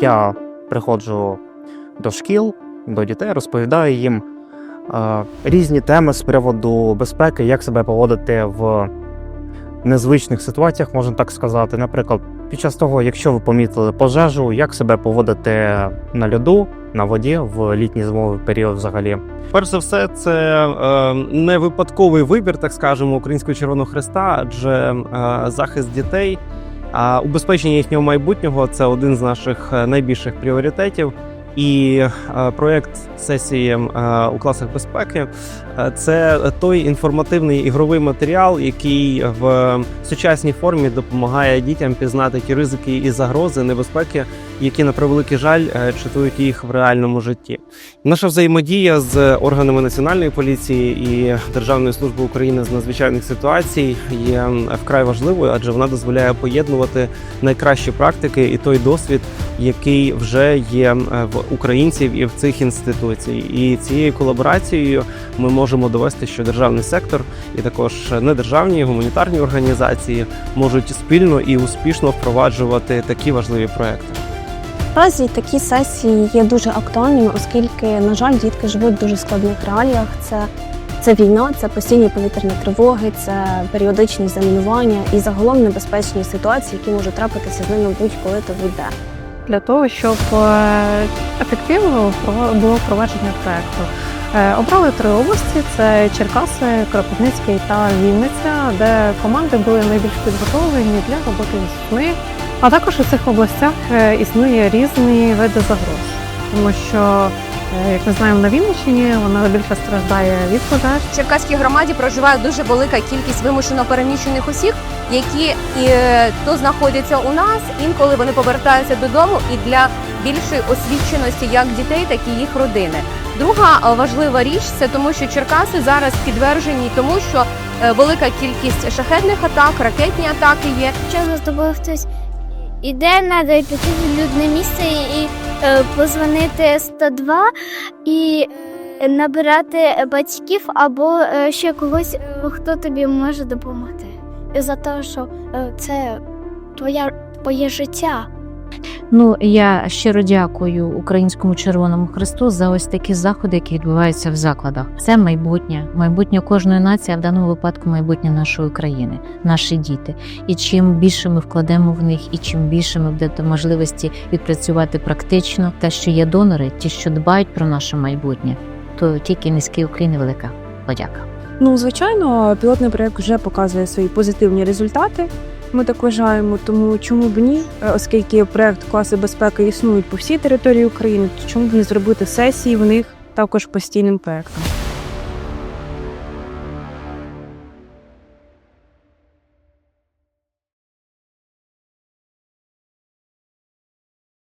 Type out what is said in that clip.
я приходжу до шкіл, до дітей, розповідаю їм е, різні теми з приводу безпеки, як себе поводити в незвичних ситуаціях, можна так сказати. Наприклад, під час того, якщо ви помітили пожежу, як себе поводити на льоду, на воді в літній зимовий період взагалі. Перш за все, це е, не випадковий вибір, так скажемо, Українського Червоного Христа, адже е, захист дітей, а убезпечення їхнього майбутнього це один з наших е, найбільших пріоритетів. І проєкт проект сесії е, у класах безпеки е, це той інформативний ігровий матеріал, який в сучасній формі допомагає дітям пізнати ті ризики і загрози, небезпеки, які на превеликий жаль е, читують їх в реальному житті. Наша взаємодія з органами національної поліції і Державної служби України з надзвичайних ситуацій є вкрай важливою, адже вона дозволяє поєднувати найкращі практики і той досвід, який вже є в українців і в цих інституцій. І цією колаборацією ми можемо довести, що державний сектор і також недержавні гуманітарні організації можуть спільно і успішно впроваджувати такі важливі проекти. Наразі такі сесії є дуже актуальними, оскільки, на жаль, дітки живуть в дуже складних реаліях. Це, це війна, це постійні повітряні тривоги, це періодичні замінування і загалом небезпечні ситуації, які можуть трапитися з ними будь-коли то будь-де. для того, щоб е, ефективно було впровадження проекту. Е, Обрали три області: це Черкаси, Кропивницький та Вінниця, де команди були найбільш підготовлені для роботи з дітьми. А також у цих областях е, існує різні види загроз, тому що, е, як ми знаємо, на Вінниччині вона більше страждає від пожеж. В Черкаській громаді проживає дуже велика кількість вимушено переміщених осіб, які е, то знаходяться у нас, інколи вони повертаються додому і для більшої освіченості як дітей, так і їх родини. Друга важлива річ це тому, що Черкаси зараз підтверджені тому, що велика кількість шахетних атак, ракетні атаки є. Якщо з тобою хтось іде, треба піти в людне місце і е, позвонити 102 і е, набирати батьків або е, ще когось, е, хто тобі може допомогти. І за те, що е, це твоя, твоє життя. Ну я щиро дякую Українському Червоному Христу за ось такі заходи, які відбуваються в закладах. Це майбутнє, майбутнє кожної нації, а в даному випадку майбутнє нашої країни, наші діти. І чим більше ми вкладемо в них, і чим більше ми буде можливості відпрацювати практично, те, що є донори, ті, що дбають про наше майбутнє, то тільки низький Україні велика подяка. Ну, звичайно, пілотний проект вже показує свої позитивні результати. Ми так вважаємо, тому чому б ні, Е, оскільки проект класи безпеки існують по всій території України, то чому б не зробити сесії в них також постійним проектом.